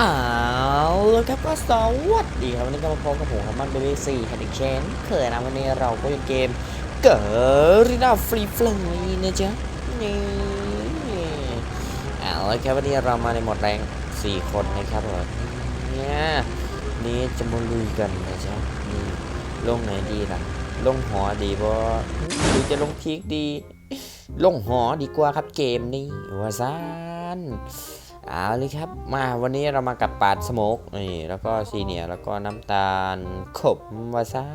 อ้าวแล้วครับก็สวัสดีครับวันนี้ก็มาพบกับผมครับมันเบบี้ซีคันอีกเชนเคยนะวันนี้เราก็ยู่เกมเกิร์รินาฟรีฟลายนะจ๊ะนี่เอาละครับวันนี้เรามาในหมดแรง 4 คนนะครับผมเนี่ยนี่จะมาลุยกันนะจ๊ะนี่ลงไหนดีล่ะ ลงหอดีบ่หรือจะลงพีกดี ลงหอดีกว่าครับเกมนี้ว่าซาน เอาเลยครับมาวันนี้เรามากับปาดสโมกนี่แล้วก็ซีเนียแล้วก็น้ำตาลขมวาซา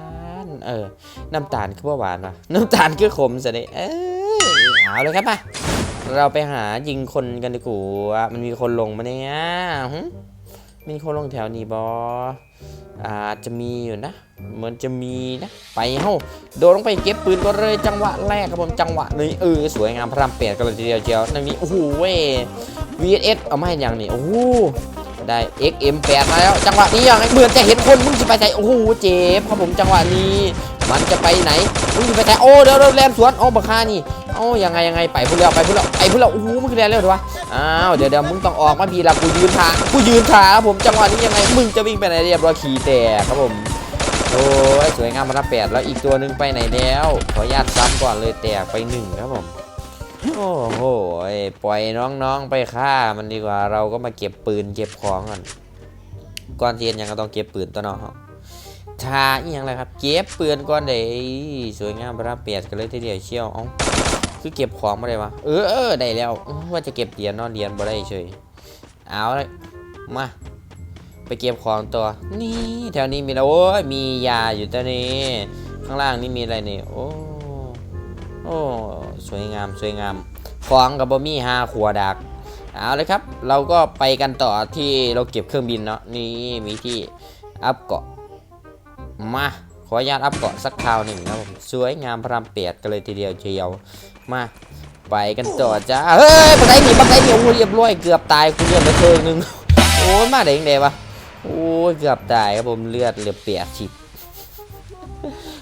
นเออน้ำตาลคือหวานวะน้ำตาลคือขมสิเอ้ยเอาเลยครับมาเราไปหายิงคนกันดีกว่ามันมีคนลงมาเนี่ย มีคนลงแถวนี้บออาจจะมีอยู่นะ เหมือนจะมีนะ ไปเฮ้าโดดลงไปเก็บปืนก็เลยจังหวะแรกครับผมจังหวะนี้เออสวยงามพระรามเปียดกันเลยทีเดียวเจียวนั่นนี่โอ้โหเว้ V S S เอาไม่อย่างนี้โอ้โหได้ XM8 มาแล้วจังหวะนี้อยังเหมือนจะเห็นคนมึงจะไปไหนโอ้โหเจ็บครับผมจังหวะนี้ มันจะไปไหนมึงจะไปไหนโอ้เดี๋ยวเดี๋ยวแลนสวนโอ้บักคานี่ โอ้ยังไงยังไงไปพุ่งแล้วไปพุ่งแล้วไปพุ่งแล้วโอ้โหมึงคือแลนเร็วเหรอวะอ้าวเดี๋ยวเดี๋ยวมึงต้องออกมาพีละกูยืนขากูยืนขาครับผมจังหวะนี้ยังไงมึงจะวิ่งไปไหนเรียบร้อยขี่แตกครับผมโอ้ยสวยงามมาละแปดแล้วอีกตัวหนึ่งไปไหนแล้ว ขออนุญาตซ้ำก่อนเลยแตกไปหนึ่งครับผมโอ้โหปล่อยน้องๆไปฆ่ามันดีกว่าเราก็มาเก็บปืนเก็บของก่อนก่อนเทียนยังก็ต้องเก็บปืนตัวเนาะทาอีหยังไรครับ เก็บปืนก่อนเด้สวยงามประเปียดกันเลยทีเดียวเชี่ยวเอา คือเก็บของมาได้วะเออเออได้แล้วว่าจะเก็บเหรียญเนอนเหรียญบ่ได้เฉยเอาเลยมาไปเก็บของตัว นี่แถวนี้มีแล้วโอ้ยมียาอยู่ตัวนี้ ข้างล่างนี่มีอะไรนี่โอ้โอ้สวยงามสวยงามของกับบอมี่ห้าขวดักเอาเลยครับ เราก็ไปกันต่อที่เราเก็บเครื่องบินเนาะนี่มีที่อัพเกาะมา ออนุญาตอัพเกาะสักคราวหนึ่งนะผมสวยงามพระรามเปียดกันเลยทีเดียวเชียวมาไปกันต่อจ้าเฮ้ยบักไดหนีบักไดหนีโอ้ยเรียบร้อยเกือบตายกูเลือดเหลือเทิงหนึงโอ้ยมาได้ยังไงวะโอ้ยเกือบตายครับผมเลือดเหลือเปียกฉิบ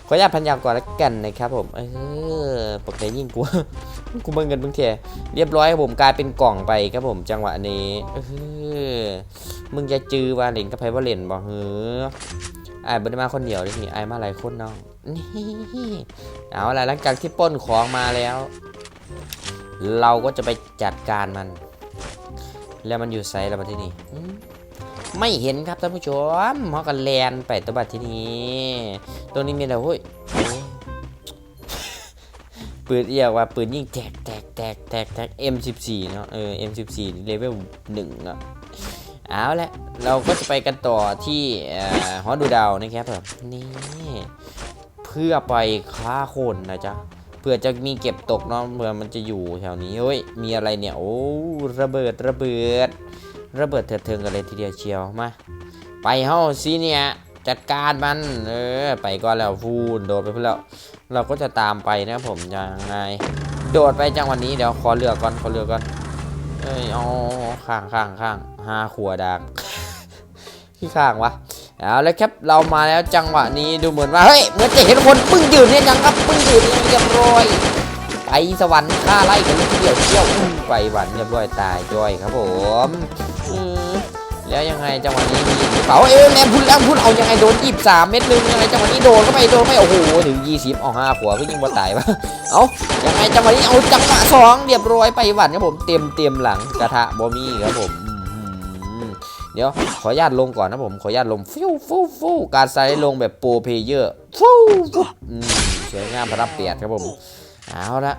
ขออนุญาตพันยาก่อนแล้วกันนะครับผมเออปกติยิ่งกูกูเบิ่งเงินเบิ่งเทียเรียบร้อยครับผมกลายเป็นกล่องไปครับผมจังหวะนี้เออมึงจะจือว่าเล่นกับไพว่าเล่นบ่เฮ้อ ไอ้บไดมาคนเดียวดินี่ไอ้มาหลายคนเนาะนี่เอาละหลังจากที่ป้นของมาแล้ว เราก็จะไปจัดการมัน แล้วมันอยู่ไซส์แล้วมาที่นี่ไม่เห็นครับท่านผู้ชมฮอกันแลนไปตัวบัตรที่นี่ตรงนี้มีอะไรเฮ้ยโอ้ยปืนเอียกว่าปืนยิงแตกแตกแตกแตกแตก M14 เนาะเออ M14 เลเวลหนึ่งเนาะ เอาละเราก็จะไปกันต่อที่เอ่อหอดูดาวนะครับผมนี่เพื่อไปฆ่าคนนะจ๊ะเพื่อจะมีเก็บตกเนาะเพื่อมันจะอยู่แถวนี้เฮ้ยมีอะไรเนี่ยโอ้ระเบิดระเบิด ระเบิดเถิดเทิงกันเลยทีเดียวเชียวมาไปเฮ้าซีเนี่ยจัดการมันเออไปก่อนแล้วฟูนโดดไปเพื่อแล้วเราก็จะตามไปนะผมยังไงโดดไปจังวันนี้เดี๋ยวขอเลือกก่อนขอเลือกก่อนเอ้ยอ๋อข้างข้างข้าง ห้าขวดักที่ข้างวะเอาเลยครับเรามาแล้วจังหวะนี้ดูเหมือนว่าเฮ้ยเหมือนจะเห็นคนปึ้งยืนเนี่ยยังครับปึ้งยืนเนี่ยเรียบร้อยไปสวรรค์ฆ่าไล่กันเลยทีเดียวเที่ยวไปหวันเรียบร้อยตายจ้อยครับผมแล้วยังไงจังหวะนี้มีหรือเปล่าเอ้ยแม่พุ่นแล้วพุ่นเอายังไงโดนยีบสามเม็ดนึงยังไงจังหวะนี้โดนเข้าไปโดนไปโอ้โหถึงยี่สิบเอาห้าขวาก็ยิงบ่ตายวะเอายังไงจังหวะนี้เอาจังหวะสองเรียบร้อยไปหวันครับผมเต็มเต็มหลังกระทะบอมี่ครับผม เดี๋ยวขออนุญาตลงก่อนนะผมขออนุญาตลงฟิวฟิวฟิวการสไลด์ลงแบบโปรเพเยอร์ฟิวฟิวอืมสวยงามพระรับเปียดครับผมเอาละ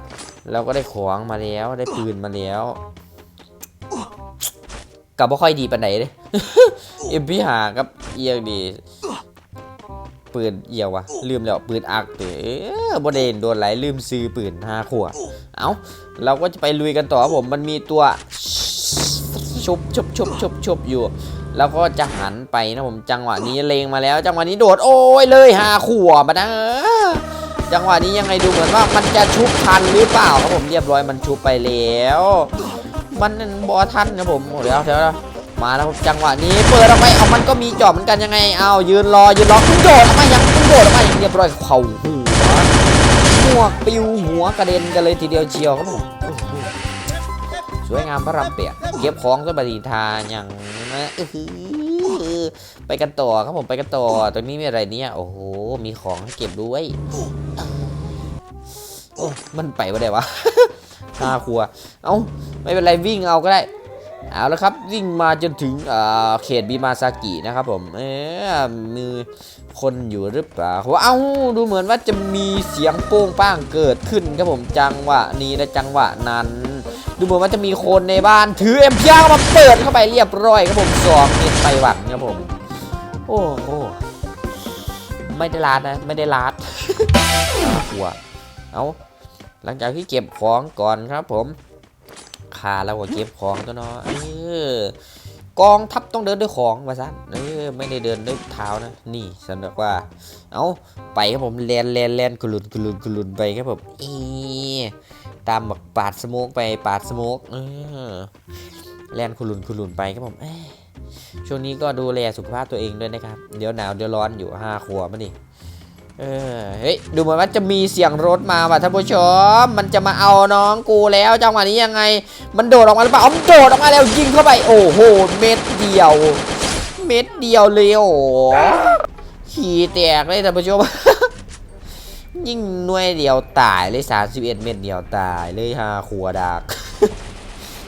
เราก็ได้ของมาแล้วได้ปืนมาแล้วกับบ่ค่อยดีปานไหนเลยเอ็มพีหากับเอียงดีปืนเอียววะลืมแล้วปืนอักเต๋อบเดนโดนไหลลืมซื้อปืนห้าขวดเอาเราก็จะไปลุยกันต่อครับผมมันมีตัว ชุบชุบชุบชุบชุบอยู่ แล้วก็จะหันไปนะผมจังหวะนี้เลงมาแล้ว จังหวะนี้โดดโอ้ยเลยหาขวบมานะจังหวะนี้ยังไงดูเหมือนว่ามันจะชุบทันหรือเปล่าครับผมเรียบร้อยมันชุบไปแล้ว มันบอทันนะผมเดี๋ยวเดี๋ยวมาแล้วจังหวะนี้เปิดออกไปเอามันก็มีจอบเหมือนกันยังไงเอายืนรอยืนรอคุณโดดออกมายังคุณโดดออกมาอย่างเรียบร้อยเข่าหัวหมวกปิวหัวกระเด็นกันเลยทีเดียวเชียวครับผมโอ้โสวยงามพระรำเปียกเก็บของก็บดีทานอย่างนะอื้อหือไปกันต่อครับผมไปกันต่อตรงนี้มีอะไรเนี่ย โอ้โห มีของให้เก็บด้วยโอ้มันไปว่ได้วะห้าครัว เอ้า ไม่เป็นไรวิ่งเอาก็ได้เอาละครับวิ่งมาจนถึงเออเขตบีมาซากินะครับผมเอ๊ะมีคนอยู่หรือเปล่าว้าดูเหมือนว่าจะมีเสียงโป้งป้างเกิดขึ้นครับผมจังหวะนี้และจังหวะนั้น ดูเหมือนว่าจะมีคนในบ้านถือเอ็มพีอาร์มาเปิดเข้าไปเรียบร้อยครับผมสองเมตรไปหวังครับผม โอ้โหไม่ได้ลาดนะ ไม่ได้ลาดน่ากลัวเอาหลังจากที่เก็บของก่อนครับผมคาแล้วก็เก็บของตัวเนาะเออกองทัพต้องเดินด้วยของมาซะเออไม่ได้เดินด้วยเท้านะ นี่สำหรับว่า เอาไปครับผมแลนแลนแลนกลุนกลุนกลุนไปครับผมเอ ตามแบบปาดสโมกไปปาดสโมกเออแลนกุลุนกุลุนไปครับผมช่วงนี้ก็ดูแลสุขภาพตัวเองด้วยนะครับ เดี๋ยวหนาวเดี๋ยวร้อนอยู่ห้าครัวมาดิเออเฮ้ยดูเหมือนว่าจะมีเสียงรถมาว่ะท่านผู้ชมมันจะมาเอาน้องกูแล้วจังหวะนี้ยังไง มันโดดออกมาหรือเปล่าอ๋อโดดออกมาแล้วยิงเข้าไปโอ้โหเม็ดเดียว เม็ดเดียวเลยโอ้ขี่แตกเลยท่านผู้ชม ยิ่งหน่วยเดียวตายเลย31เอ็ดเม็ดเดียวตายเลยฮาครัวดัก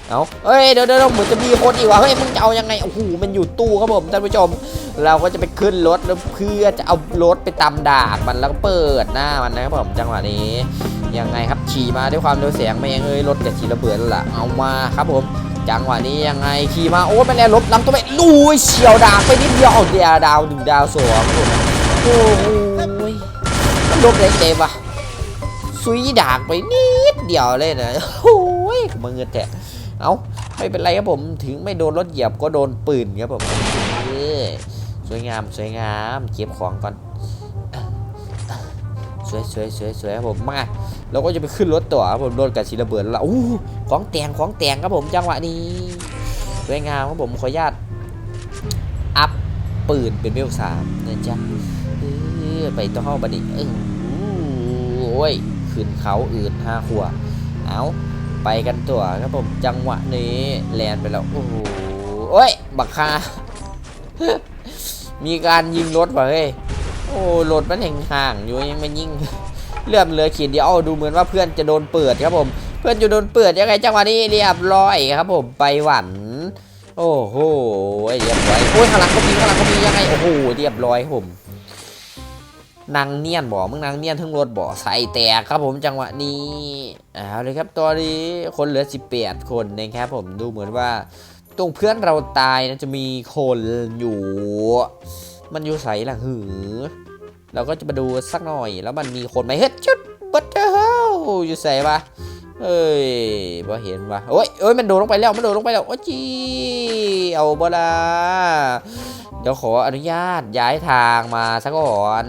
เอาเอ้ยเดี๋ยวเดี๋ยวเหมือนจะมีคนอีกว่ะเฮ้ยมึงจะเอายังไงโอ้โหมันอยู่ตู้ครับผมท่านผู้ชม เราก็จะไปขึ้นรถแล้วเพื่อจะเอารถไปตำดาบมันแล้วก็เปิดหน้ามันนะครับผมจังหวะนี้ยังไงครับขี่มาด้วยความเร็วเสียงไม่ยังเอ้ยรถจะขี่ระเบิดล่ะเอามาครับผมจังหวะนี้ยังไงขี่มาโอ้ไปแล้วลบลำตัวไปลุยเฉียวดาบไปนิดเดียวเอาเดียวดาวหนึ่งดาวสองครับผมโอ้โห ลบเลยเต็มอะซุยดากไปนิดเดียวเลยนะโอ้ยมึงเงินแตะเอาไม่เป็นไรครับผมถึงไม่โดนรถเหยียบก็โดนปืนครับผมสวยงามสวยงามเก็บของก่อนสวยสวยสวยสวยครับผมมาเราก็จะไปขึ้นรถต่อครับผมโดนกับชีระเบิดแล้วอู้ของแตงของแตงครับผมจังหวะนี้สวยงามครับผมขออนุญาตอัพปืนเป็นเวลสามนะจ๊ะไปต่อเข้าบันี้เออ อ้ย ขึ้นเขาอื่นห้าขัวเอาไปกันตัวครับผมจังหวะนี้แลนไปแล้วโอ้โหโอ้ย บักคา มีการยิงรถว่ะเฮ้ยโอ้รถมันห่างๆอยู่ยังไม่ยิงเลื่อมเหลือขีดเดียวดูเหมือนว่าเพื่อนจะโดนเปิดครับผม เพื่อนจะโดนเปิดยังไงจังหวะนี้เรียบร้อยครับผมไปหวันโอ้โหเรียบร้อยโอ้ยข้างหลังก็มีข้างหลังก็มียังไงโอ้โหเรียบร้อยครับผม นางเนียนบ่มึงนางเนียนทั้งรถบ่ใส่แตกครับผมจังหวะนี้เอาเลยครับตอนนี้คนเหลือ 18 คนนะครับผมดูเหมือนว่า ตรงเพื่อนเราตายนะจะมีคนอยู่ มันอยู่ใส่ละหือเราก็จะมาดูสักหน่อย แล้วมันมีคนไหมเฮ็ดชุดบัตเตอร์เฮาอยู่ใส่ปะเอ้ยบ่เห็นปะโอ้ยโอ้ย มันโดดลงไปแล้ว มันโดดลงไปแล้ว โอ้ยจีเอาบ่ละ เดี๋ยวขออนุญาตย้ายทางมาซะก่อน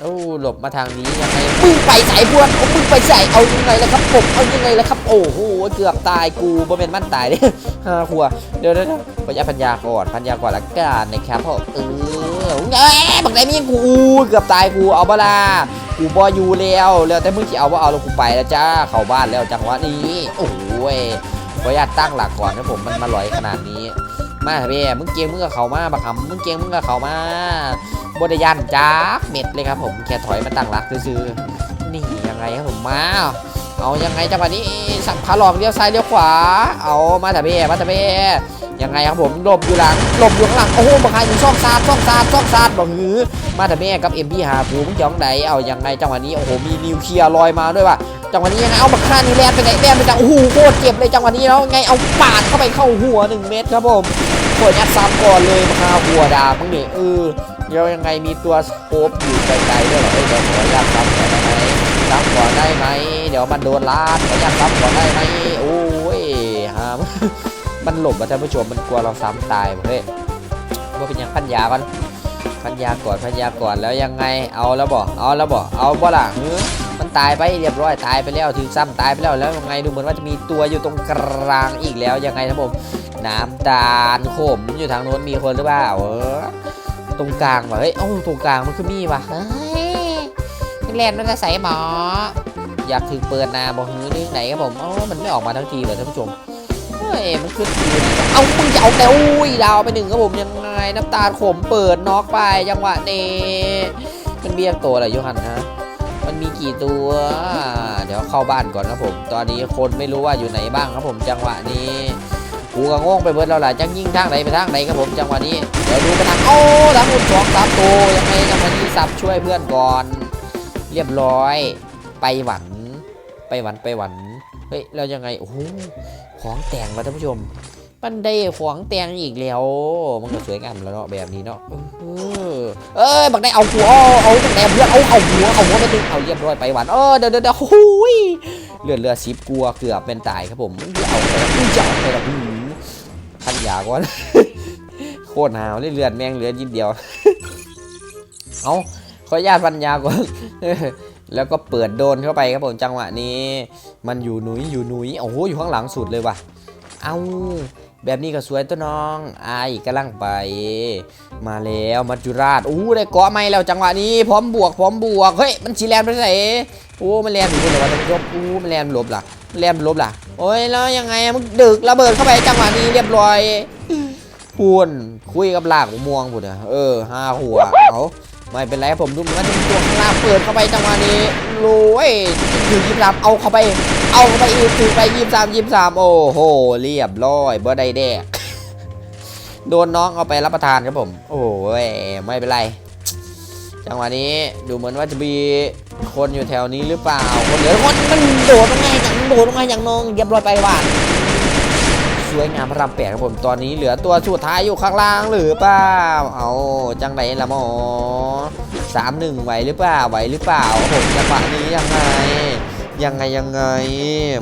โอ้หลบมาทางนี้ยังไงมึงไปใส่พวนเอามึงไปใส่เอายังไงล่ะครับผมเอายังไงล่ะครับ โอ้โหเกือบตายกูบ่เป็นมั่นตายเด้ห้าครัวเดี๋ยวเดี๋ยวเดี๋ยวขออนุญาตพันยาก่อนพันยาก่อนละกันนะครับเพราะเออเอ้ยบักไหนมีกูเกือบตายกูเอาบล่ะกูบออยู่แล้วแล้วแต่มึงที่เอาว่าเอาแล้วกูไปแล้วจ้าเข้าบ้านแล้วจังหวะนี้โอ้ยขออนุญาตตั้งหลักก่อนนะผมมันมาลอยขนาดนี้ มาเถอะพี่มึงเกียงมึงกับเขามาบักหำมึงเกียงมึงกับเขามาบดยันจ้าเม็ดเลยครับผมแค่ถอยมาตั้งหลักซื้อๆนี่ยังไงครับผมมาเอายังไงจังหวะนี้สับขาหลอกเลี้ยวซ้ายเลี้ยวขวา เอามาเถอะพี่มาเถอะพี่ ยังไงครับผมหลบอยู่หลังหลบอยู่ข้างหลังโอ้โหบักหายอยู่ช่องซาดช่องซาดช่องซาดบอกหือมาแต่แม่กับเอ็มพีหากูมึงจะของไหนเอายังไงจังหวะนี้โอ้โหมีนิวเคลียร์ลอยมาด้วยว่ะจังหวะนี้ยังไงเอาบักฆ่านิวแลนไปไหนแลนไปจังโอ้โหโคตรเจ็บเลยจังหวะนี้แล้วไงเอาปาดเข้าไปเข้าหัวหนึ่งเม็ดครับผมกดยัดซ้ำก่อนเลยมาหัวดาบมึงนี่เออเดี๋ยวยังไงมีตัวสโคปอยู่ไกลๆด้วยเหรอเอ้เดี๋ยวขอยัดซ้ำก่อนได้ไหมซ้ำก่อนได้ไหมเดี๋ยวมันโดนลาดขอยัดซ้ำก่อนได้ไหมโอ้ยฮาม มันหลบอะท่านผู้ชมมันกลัวเราซ้ำตายเฮ้ยว่าเป็นยังปัญญากันพันยาก่อนพันยาก่อนแล้วยังไงเอาแล้วบอกเอาแล้วบอกเอาบ่ล่ะมันตายไปเรียบร้อยตายไปแล้วถึงซ้ำตายไปแล้วแล้วยังไงดูเหมือนว่าจะมีตัวอยู่ตรงกลางอีกแล้วยังไงครับผมน้ำตาลขมอยู่ทางโน้นมีคนหรือเปล่าเออตรงกลางว่ะเฮ้ยอ้ตรงกลางมันคือมีว่ะเฮ้ยเล่นมันจะใส่หมออยากถึงเปิดนาบอกหือนี่ไหนครับผมอ้ามันไม่ออกมาทั้งทีเลยท่านผู้ชม มันขึ้นอยู่เอามึงจะเอาแต่อุ้ยดาวไปหนึ่งครับผมยังไงน้ำตาลขมเปิดน็อกไปจังหวะนี้มันเบี้ยตัวอะไรยูหันฮะมันมีกี่ตัว เดี๋ยวเข้าบ้านก่อนครับผม ตอนนี้คนไม่รู้ว่าอยู่ไหนบ้างครับผมจังหวะนี้กูก็งงไปเบิดแล้วล่ะจังยิ่งทางไหนไปทางไหนครับผมจังหวะนี้เดี๋ยวดูไปทางโอ้ทางคุณสองสามตัวยังไงจังหวะนี้สับช่วยเพื่อนก่อน เรียบร้อย ไปหวัน ไปหวันไปหวันเฮ้ยแล้วยังไงโอ้โห ของแต่งมาท่านผู้ชมมันได้ของแต่งอีกแล้วมันก็สวยงามแล้วเนาะแบบนี้เนาะเออเอ้ยบักได้เอาหัวเอาบักได้เพื่อนเอาเอาหัวเอาหัวไปดึงเอาเรียบร้อยไปหวันเออเดี๋ยวเดี๋ยวเดี๋ยวโอ้ยเลือดเลือดซิบกลัวเกือบเป็นตายครับผมเอาไปจะเอาไปละหืมพันยาก่อนโคตรหาวเลยเลือดแมงเหลือนิดเดียวเอาขออนุญาตพันยาก่อน แล้วก็เปิดโดนเข้าไปครับผมจังหวะนี้ มันอยู่หนุยอยู่หนุยโอ้โหอยู่ข้างหลังสุดเลยว่ะ เอาแบบนี้ก็สวยตัวน้องไอายกำลังไป มาแล้วมัจจุราชอู้ได้เกาะไม่แล้วจังหวะนี้พร้อมบวกพร้อมบวกเฮ้ยมันชีแลนไปไหนโอ้มันแลนอยู่บนไหนวะท่านผู้ชมอู้มันแลนลบล่ะแลนลบล่ะ โอ้ยแล้วยังไงมึงดึกระเบิดเข้าไปจังหวะนี้เรียบร้อยพูนคุยกับลากหัวม่วงพูดอะเออห้าหัวเอา ไม่เป็นไรผมดูเหมือนว่าจะมีตัวข้างล่างเปิดเข้าไปจังหวะนี้รวยถือยิบสามเอาเข้าไป เอาเข้าไปอีกถือไปยิบสามยิบสามโอ้โหเรียบร้อยบ่ได้แดกโดนน้องเอาไปรับประทานครับผม โอ้ยไม่เป็นไร จังหวะนี้ดูเหมือนว่าจะมีคนอยู่แถวนี้หรือเปล่า คนเหลือคนมันโดดลงไงอย่างโดดลงไงอย่างน้องเรียบร้อยไปว่าน สวยงามพระรามแปดครับผมตอนนี้เหลือตัวสุดท้ายอยู่ข้างล่างหรือเปล่าเอาจังไหนละหมอสามหนึ่งไหวหรือเปล่าไหวหรือเปล่าครับผมจังหวะนี้ยังไง ยังไงยังไง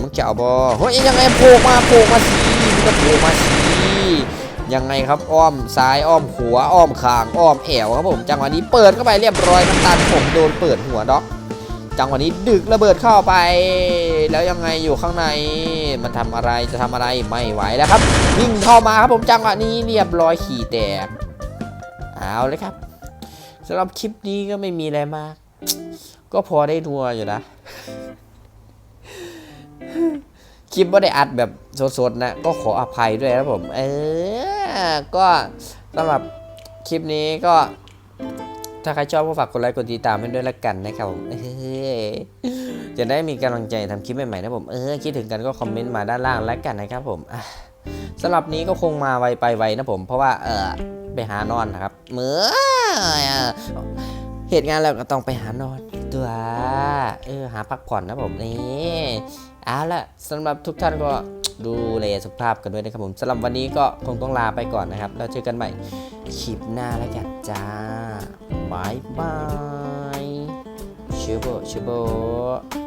มึงเจะเอาบอเฮ้ยยังไงโผล่มาโผล่มาสิมึงก็โผล่มาสิยังไงครับอ้อมซ้ายอ้อมหัวอ้อมคางอ้อมแอวครับผมจังหวะนี้เปิดเข้าไปเรียบร้อยน้ำตาลผมโดนเปิดหัวด็อก จังหวะนี้ดึกระเบิดเข้าไป แล้วยังไงอยู่ข้างใน มันทำอะไรจะทำอะไรไม่ไหวแล้วครับวิ่งเข้ามาครับผมจังหวะนี้เรียบร้อยขี่แตกเอาเลยครับสำหรับคลิปนี้ก็ไม่มีอะไรมาก ก็พอได้ทัวร์อยู่นะ คลิปว่าได้อัดแบบสดๆนะ ก็ขออภัยด้วยครับผม เออ ก็สำหรับคลิปนี้ก็ ถ้าใครชอบก็ฝากกดไลค์กดติดตามให้ด้วยละกันนะครับผมจะได้มีกำลังใจทำคลิปใหม่ๆนะผมเออคิดถึงกันก็คอมเมนต์มาด้านล่างแล้วกันนะครับผมอะสำหรับนี้ก็คงมาไวไปไวนะผม เพราะว่าเออไปหานอนนะครับเมื่อเหตุงานแล้วก็ต้องไปหานอนตัวเออหาพักผ่อนนะผมนี่เอาละสำหรับทุกท่านก็ดูแลสุขภาพกันด้วยนะครับผมสำหรับวันนี้ก็คงต้องลาไปก่อนนะครับ แล้วเจอกันใหม่คลิปหน้าแล้วกันจ้า บายบายชิบะชิบะ